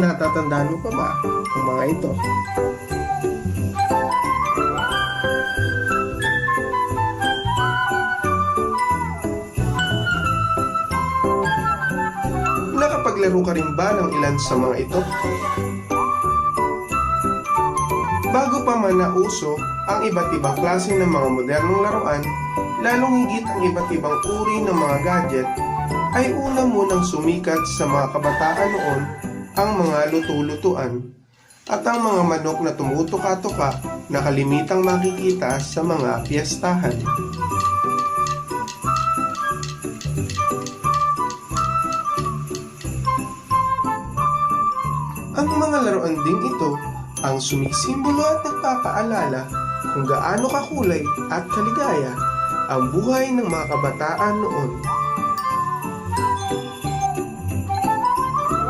Natatandaan mo pa ba ang mga ito? Nakapaglaro ka rin ba ng ilan sa mga ito? Bago pa man nauso ang iba't ibang klase ng mga modernong laruan, lalong higit ang iba't ibang uri ng mga gadget, ay una munang sumikat sa mga kabataan noon ang mga lutu-lutuan at ang mga manok na tumutuka-tuka na kalimitang makikita sa mga piyestahan. Ang mga laruan ding ito ang sumisimbolo at nagpapaalala kung gaano kakulay at kaligaya ang buhay ng mga kabataan noon